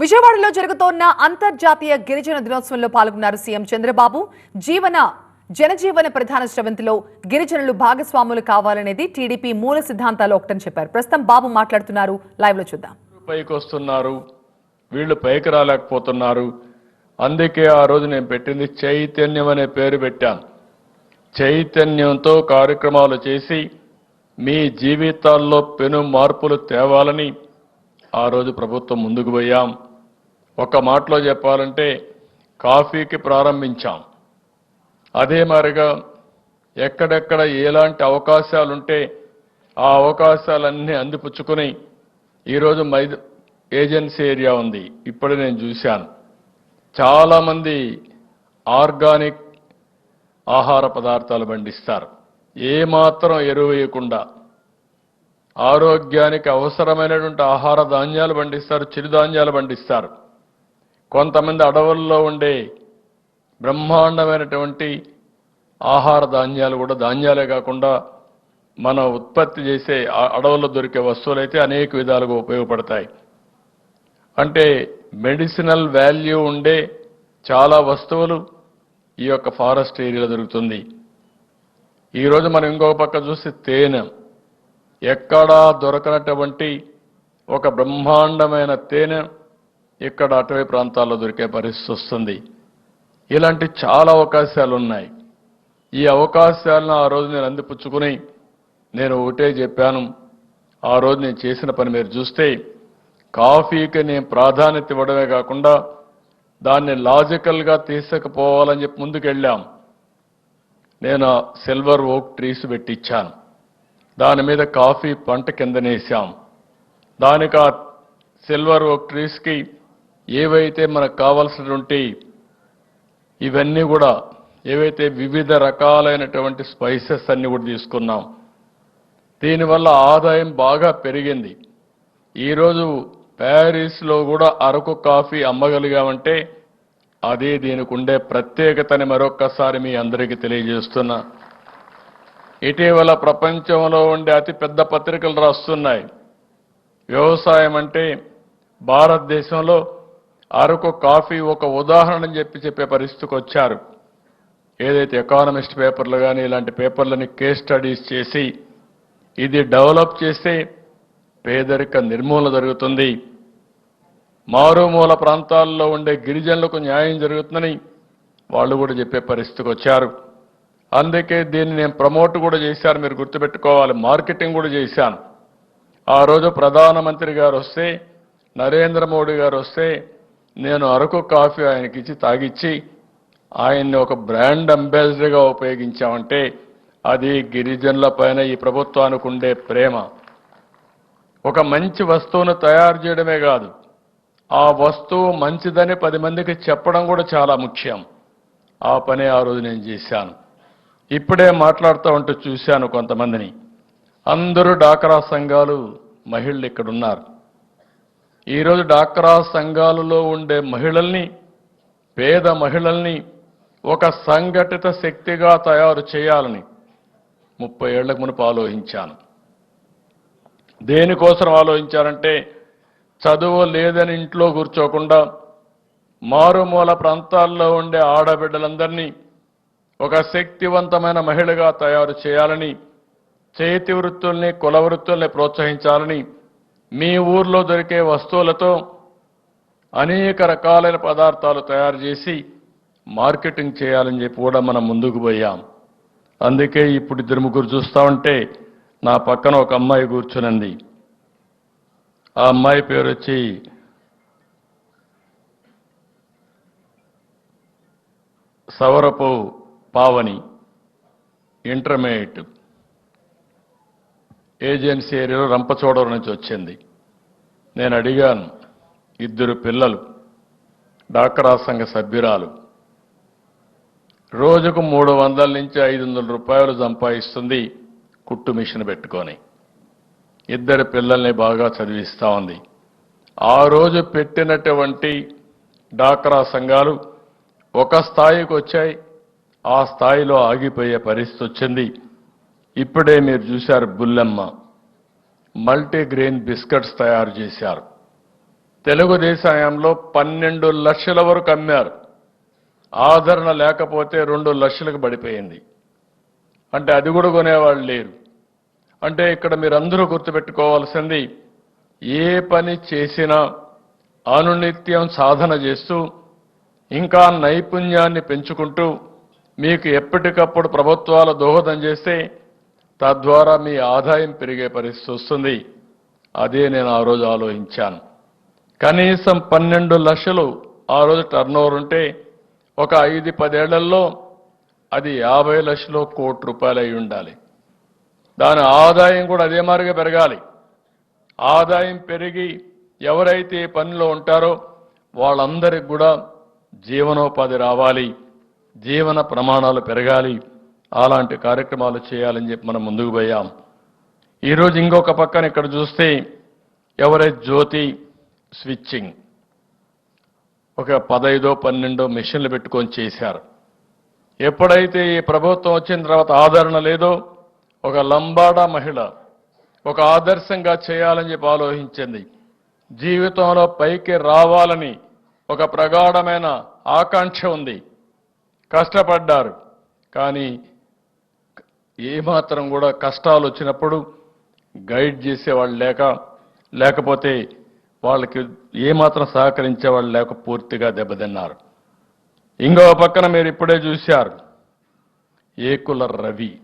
విజయవాడలో జరుగుతోన్న అంతర్జాతీయ గిరిజన దినోత్సవంలో పాల్గొన్నారు సీఎం చంద్రబాబు. జీవన జనజీవన ప్రధాన శ్రవంతిలో గిరిజనులు భాగస్వాములు కావాలనేది టీడీపీ మూల సిద్ధాంతాలు ఒకటని చెప్పారు. ప్రస్తుతం బాబు మాట్లాడుతున్నారు. లైవ్లో చూద్దాం. పైకి వస్తున్నారు. వీళ్ళు పైకి రాలేకపోతున్నారు. అందుకే ఆ రోజు నేను పెట్టింది చైతన్యం అనే పేరు పెట్టాను. చైతన్యంతో కార్యక్రమాలు చేసి మీ జీవితాల్లో పెను మార్పులు తేవాలని ఆ రోజు ప్రభుత్వం ముందుకు పోయాం. ఒక మాటలో చెప్పాలంటే కాఫీకి ప్రారంభించాం. అదే మారిగా ఎక్కడెక్కడ ఎలాంటి అవకాశాలుంటే ఆ అవకాశాలన్నీ అందిపుచ్చుకుని ఈరోజు మైద ఏజెన్సీ ఏరియా ఉంది. ఇప్పుడు నేను చూశాను. చాలామంది ఆర్గానిక్ ఆహార పదార్థాలు పండిస్తారు. ఏమాత్రం ఎరువు వేయకుండా ఆరోగ్యానికి అవసరమైనటువంటి ఆహార ధాన్యాలు పండిస్తారు చిరుధాన్యాలు పండిస్తారు. కొంతమంది అడవుల్లో ఉండే బ్రహ్మాండమైనటువంటి ఆహార ధాన్యాలు కూడా ధాన్యాలే కాకుండా మన ఉత్పత్తి చేసే ఆ అడవుల్లో దొరికే వస్తువులైతే అనేక విధాలుగా ఉపయోగపడతాయి. అంటే మెడిసినల్ వాల్యూ ఉండే చాలా వస్తువులు ఈ యొక్క ఫారెస్ట్ ఏరియాలో దొరుకుతుంది. ఈరోజు మనం ఇంకొక పక్క చూస్తే తేనె. ఎక్కడా దొరకనటువంటి ఒక బ్రహ్మాండమైన తేనె ఇక్కడ అటవీ ప్రాంతాల్లో దొరికే పరిస్థితి వస్తుంది. ఇలాంటి చాలా అవకాశాలు ఉన్నాయి ఈ అవకాశాలను ఆ రోజు నేను అందిపుచ్చుకుని నేను ఒకటే చెప్పాను. ఆ రోజు నేను చేసిన పని మీరు చూస్తే కాఫీకి నేను ప్రాధాన్యత ఇవ్వడమే కాకుండా దాన్ని లాజికల్గా తీసుకుపోవాలని చెప్పి ముందుకెళ్ళాం. నేను సిల్వర్ ఓక్ ట్రీస్ పెట్టించాను దాని మీద కాఫీ పంట కిందనేసాం. దానికి ఆ సిల్వర్ ఓక్ ట్రీస్కి ఏవైతే మనకు కావాల్సినటువంటి ఇవన్నీ కూడా ఏవైతే వివిధ రకాలైనటువంటి స్పైసెస్ అన్ని కూడా తీసుకున్నాం దీనివల్ల ఆదాయం బాగా పెరిగింది. ఈరోజు ప్యారిస్లో కూడా అరకు కాఫీ అమ్మగలిగామంటే అదే దీనికి ఉండే ప్రత్యేకతని మరొక్కసారి మీ అందరికీ తెలియజేస్తున్నా. ఇటీవల ప్రపంచంలో ఉండే అతిపెద్ద పత్రికలు రాస్తున్నాయి. వ్యవసాయం అంటే భారతదేశంలో అరకు కాఫీ ఒక ఉదాహరణ చెప్పి చెప్పే పరిస్థితికి వచ్చారు. ఏదైతే ఎకానమిస్ట్ పేపర్లు కానీ ఇలాంటి పేపర్లని కేస్ స్టడీస్ చేసి ఇది డెవలప్ చేస్తే పేదరిక నిర్మూలన జరుగుతుంది. మారుమూల ప్రాంతాల్లో ఉండే గిరిజనులకు న్యాయం జరుగుతుందని వాళ్ళు కూడా చెప్పే పరిస్థితికి వచ్చారు. అందుకే దీన్ని నేను ప్రమోట్ కూడా చేశాను. మీరు గుర్తుపెట్టుకోవాలి మార్కెటింగ్ కూడా చేశాను. ఆ రోజు ప్రధానమంత్రి గారు వస్తే నరేంద్ర మోడీ గారు వస్తే నేను అరకు కాఫీ ఆయనకి ఇచ్చి తాగిచ్చి ఆయన్ని ఒక బ్రాండ్ అంబాసిడర్గా ఉపయోగించామంటే అది గిరిజనుల పైన ఈ ప్రభుత్వానికి ఉండే ప్రేమ. ఒక మంచి వస్తువును తయారు చేయడమే కాదు ఆ వస్తువు మంచిదని పది మందికి చెప్పడం కూడా చాలా ముఖ్యం. ఆ పని ఆ రోజు నేను చేశాను. ఇప్పుడే మాట్లాడుతూ ఉంటూ చూశాను కొంతమందిని. అందరూ డాక్రా సంఘాలు మహిళలు ఇక్కడ ఉన్నారు ఈరోజు డాక్రా సంఘాలలో ఉండే మహిళల్ని పేద మహిళల్ని ఒక సంఘటిత శక్తిగా తయారు చేయాలని ముప్పై ఏళ్ళకు మునుపు ఆలోచించాను. దేనికోసం ఆలోచించారంటే చదువు లేదని ఇంట్లో కూర్చోకుండా మారుమూల ప్రాంతాల్లో ఉండే ఆడబిడ్డలందరినీ ఒక శక్తివంతమైన మహిళగా తయారు చేయాలని చేతి వృత్తుల్ని కుల వృత్తుల్ని ప్రోత్సహించాలని మీ ఊర్లో దొరికే వస్తువులతో అనేక రకాలైన పదార్థాలు తయారు చేసి మార్కెటింగ్ చేయాలని చెప్పి కూడా మనం ముందుకు పోయాం. అందుకే ఇప్పుడు ఇద్దరు ముగ్గురు చూస్తా ఉంటే నా పక్కన ఒక అమ్మాయి కూర్చునింది. ఆ అమ్మాయి పేరు వచ్చి సవరపు పావని ఇంటర్మీడియట్ ఏజెన్సీ ఏరియాలో రంపచోడవరం నుంచి వచ్చింది. నేను అడిగాను ఇద్దరు పిల్లలు డాక్రా సంఘ సభ్యురాలు రోజుకు మూడు వందల నుంచి ఐదు వందల రూపాయలు సంపాదిస్తుంది కుట్టు మిషన్ పెట్టుకొని. ఇద్దరు పిల్లల్ని బాగా చదివిస్తూ ఉంది. ఆ రోజు పెట్టినటువంటి డాక్రా సంఘాలు ఒక స్థాయికి వచ్చాయి ఆ స్థాయిలో ఆగిపోయే పరిస్థితి వచ్చింది. ఇప్పుడే మీరు చూశారు బుల్లెమ్మ. మల్టీగ్రెయిన్ బిస్కెట్స్ తయారు చేశారు. తెలుగుదేశం హయాంలో పన్నెండు లక్షల వరకు అమ్మారు. ఆదరణ లేకపోతే రెండు లక్షలకు పడిపోయింది. అంటే అది కూడా కొనేవాళ్ళు లేరు. అంటే ఇక్కడ మీరందరూ గుర్తుపెట్టుకోవాల్సింది ఏ పని చేసినా అనునిత్యం సాధన చేస్తూ ఇంకా నైపుణ్యాన్ని పెంచుకుంటూ మీకు ఎప్పటికప్పుడు ప్రభుత్వాలు దోహదం చేస్తే తద్వారా మీ ఆదాయం పెరిగే పరిస్థితి వస్తుంది. అదే నేను ఆ రోజు ఆలోచించాను. కనీసం పన్నెండు లక్షలు ఆ రోజు టర్నోవర్ ఉంటే ఒక ఐదు పదేళ్ళలో అది యాభై లక్షలు కోటి రూపాయలు అయి ఉండాలి. దాని ఆదాయం కూడా అదే మారిగా పెరగాలి. ఆదాయం పెరిగి ఎవరైతే పనిలో ఉంటారో వాళ్ళందరికి కూడా జీవనోపాధి రావాలి. జీవన ప్రమాణాలు పెరగాలి. అలాంటి కార్యక్రమాలు చేయాలని చెప్పి మనం ముందుకు పోయాం. ఈరోజు ఇంకొక పక్కన ఇక్కడ చూస్తే ఎవరైతే జ్యోతి స్విచ్చింగ్. ఒక పదైదో పన్నెండో మిషన్లు పెట్టుకొని చేశారు. ఎప్పుడైతే ఈ ప్రభుత్వం వచ్చిన తర్వాత ఆదరణ లేదో ఒక లంబాడా మహిళ ఒక ఆదర్శంగా చేయాలని చెప్పి ఆలోచించింది. జీవితంలో పైకి రావాలని ఒక ప్రగాఢమైన ఆకాంక్ష ఉంది. కష్టపడ్డారు. కానీ ఏమాత్రం కూడా కష్టాలు వచ్చినప్పుడు గైడ్ చేసేవాళ్ళు లేక లేకపోతే వాళ్ళకి ఏమాత్రం సహకరించే వాళ్ళు లేక పూర్తిగా దెబ్బతిన్నారు. ఇంకో పక్కన మీరు ఇప్పుడే చూశారు. ఏకుల రవి.